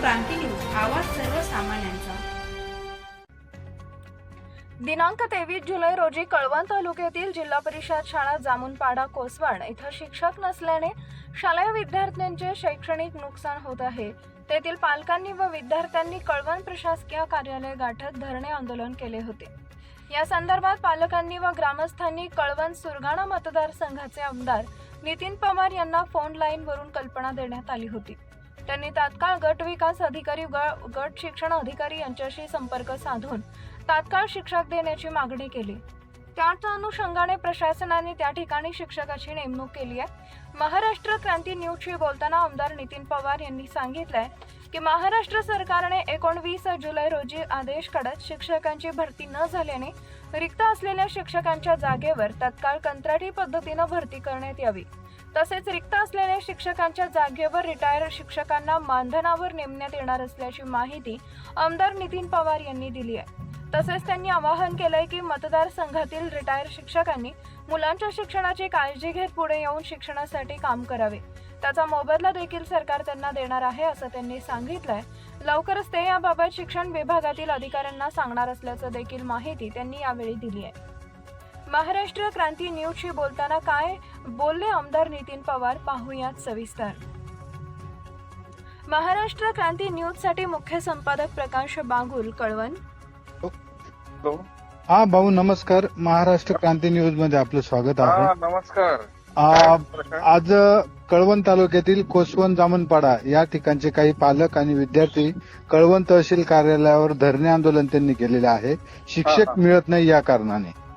क्रांती news आवाज सर्वसामान्यांचा. दिनांक तेवीस जुलै रोजी कळवण तालुक्यातील जिल्हा परिषद शाळा जामुनपाडा कोसवाड इथं शिक्षक नसल्याने शालेय विद्यार्थ्यांचे शैक्षणिक नुकसान होत आहे. तेथील पालकांनी व विद्यार्थ्यांनी कळवण प्रशासकीय कार्यालय गाठत धरणे आंदोलन केले होते. या संदर्भात पालकांनी व ग्रामस्थांनी कळवण सुरगाणा मतदारसंघाचे आमदार नितीन पवार यांना फोन लाईनवरून कल्पना देण्यात आली होती. त्यांनी तात्काळ गट विकास अधिकारी गट शिक्षण अधिकारी यांच्याशी संपर्क साधून तात्काळ शिक्षक देण्याची मागणी केली. त्याच अनुषंगाने प्रशासनाने त्या ठिकाणी शिक्षकाची नेमणूक केली आहे. महाराष्ट्र क्रांती न्यूजशी बोलताना आमदार नितीन पवार यांनी सांगितलंय की महाराष्ट्र सरकारने एकोणवीस जुलै रोजी आदेश काढत शिक्षकांची भरती न झाल्याने रिक्त असलेल्या शिक्षकांच्या जागेवर तत्काळ कंत्राटी पद्धतीनं भरती करण्यात यावी. तसेच रिक्त असलेल्या शिक्षकांच्या जागेवर रिटायर शिक्षकांना मानधनावर नेमण्यात येणार असल्याची माहिती आमदार नितीन पवार यांनी दिली आहे. तसेच त्यांनी आवाहन केलंय की मतदारसंघातील रिटायर शिक्षकांनी मुलांच्या शिक्षणाची काळजी घेत पुढे येऊन शिक्षणासाठी काम करावे. त्याचा मोबदला देखील सरकार त्यांना देणार आहे असं त्यांनी सांगितलंय. लवकरच ते याबाबत शिक्षण विभागातील अधिकाऱ्यांना सांगणार असल्याचं देखील माहिती त्यांनी यावेळी दिली आहे. महाराष्ट्र क्रांती न्यूजशी बोलताना काय बोलले आमदार नितीन पवार? पाहुयात सविस्तर. महाराष्ट्र क्रांती न्यूजसाठी मुख्य संपादक प्रकाश बागुल कळवण. हा भाऊ नमस्कार. महाराष्ट्र क्रांती न्यूजमध्ये आपलं स्वागत आहे. हा नमस्कार. आज कळवण तालुक्यातील कोसवन जामनपाडा या ठिकाणचे काही पालक आणि विद्यार्थी कळवण तहसील कार्यालयावर धरणे आंदोलन त्यांनी केलेले आहे. हा, शिक्षक. मिळत नाही या कारणाने.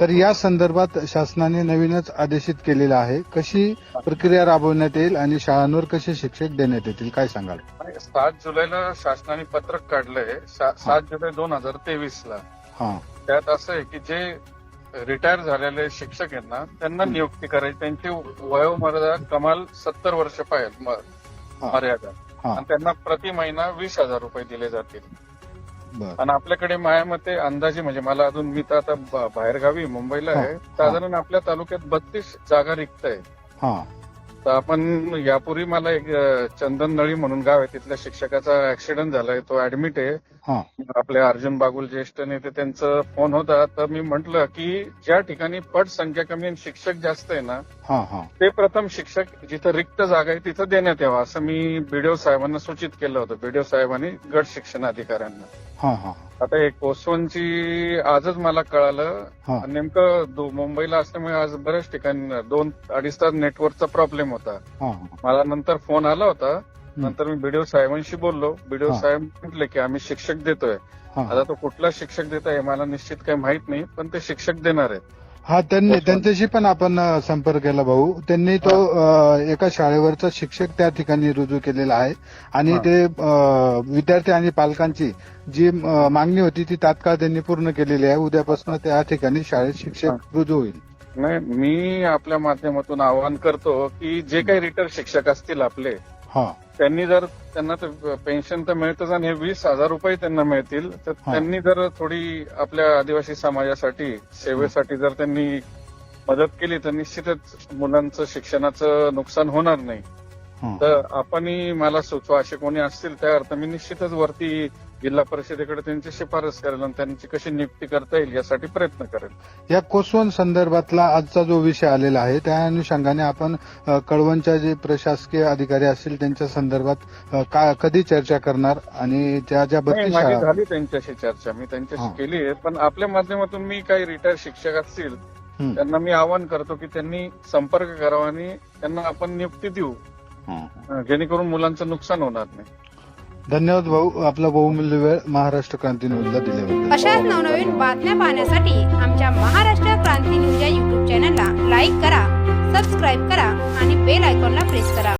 तर या संदर्भात शासनाने नवीनच आदेशित केलेलं आहे. कशी प्रक्रिया राबवण्यात येईल आणि शाळांवर कसे शिक्षक देण्यात येतील काय सांगाल? सात जुलैला शासनाने पत्रक काढलंय. सात जुलै दोन हजार तेवीस ला हा. त्यात असं आहे की जे रिटायर झालेले शिक्षक आहेत ना त्यांना नियुक्ती करायची. त्यांची वयोमर्यादा कमाल सत्तर वर्ष पाहिजे हा. मर्यादा. हा. आणि त्यांना प्रति महिना वीस हजार रुपये दिले जातील. आणि आपल्याकडे माझ्या मते अंदाजे म्हणजे मला अजून मी तर आता बाहेरगावी मुंबईला आहे. साधारण आपल्या तालुक्यात बत्तीस जागा रिक्त आहे हा. तर आपण यापूर्वी मला एक चंदन नळी म्हणून गाव आहे तिथल्या शिक्षकाचा ऍक्सिडेंट झालाय तो ऍडमिट आहे. हा. आपले अर्जुन बागुल ज्येष्ठ नेते त्यांचा फोन होता. तर मी म्हंटल की ज्या ठिकाणी पट संख्या कमी आणि शिक्षक जास्त आहे ना ते प्रथम शिक्षक जिथं रिक्त जागा आहे तिथं देण्यात यावं असं मी बीडीओ साहेबांना सूचित केलं होतं. बीडीओ साहेबांनी गट शिक्षण अधिकाऱ्यांना आता हे कोसवनची आजच मला कळालं. हा. नेमकं दो- मुंबईला असल्यामुळे आज बऱ्याच ठिकाणी दोन अडीच तास नेटवर्कचा प्रॉब्लेम होता. हा मला नंतर फोन आला होता. नंतर मी बीडीओ साहेबांशी बोललो. बीडीओ हा. साहेब म्हटले की आम्ही शिक्षक देतोय. हा. आता तो कुठला शिक्षक देत आहे मला निश्चित काही माहीत नाही पण ते शिक्षक देणार आहेत. हा त्यांनी. त्यांच्याशी पण आपण संपर्क केला भाऊ. त्यांनी तो एका शाळेवरचा शिक्षक त्या ठिकाणी रुजू केलेला आहे. आणि. ते विद्यार्थी आणि पालकांची जी मागणी होती ती तात्काळ त्यांनी पूर्ण केलेली आहे. उद्यापासून त्या ठिकाणी शाळेत शिक्षक रुजू होईल. नाही मी आपल्या माध्यमातून आवाहन करतो की जे काही रिटायर शिक्षक असतील आपले त्यांनी जर त्यांना तर पेन्शन तर मिळतच आणि हे वीस हजार रुपये त्यांना मिळतील तर. त्यांनी जर थोडी आपल्या आदिवासी समाजासाठी सेवेसाठी जर त्यांनी मदत केली तर निश्चितच मुलांचं शिक्षणाचं नुकसान होणार नाही. तर आपणही मला सुचवा असे कोणी असतील त्या अर्थ मी निश्चितच वरती जिल्हा परिषदेकडे त्यांची शिफारस करेल आणि त्यांची कशी नियुक्ती करता येईल यासाठी प्रयत्न करेल या कोसवन संदर्भातला आजचा जो विषय आलेला आहे त्या अनुषंगाने आपण कळवणच्या जे प्रशासकीय अधिकारी असतील त्यांच्या संदर्भात का- कधी चर्चा करणार आणि ज्या ज्या बत्तीस झाली त्यांच्याशी चर्चा मी त्यांच्याशी. केली आहे पण आपल्या माध्यमातून मी काही रिटायर शिक्षक असतील. त्यांना मी आवाहन करतो की त्यांनी संपर्क करावा आणि त्यांना आपण नियुक्ती देऊ जेणेकरून मुलांचं नुकसान होणार नाही. धन्यवाद भाऊ. आपला बहुमूल्य वेळ महाराष्ट्र क्रांती न्यूजला दिल्याबद्दल. अशाच नवनवीन बातम्या पाहण्यासाठी आमच्या महाराष्ट्र क्रांती न्यूज या युट्यूब चॅनलला लाईक करा सबस्क्राईब करा आणि बेल आयकॉनला प्रेस करा.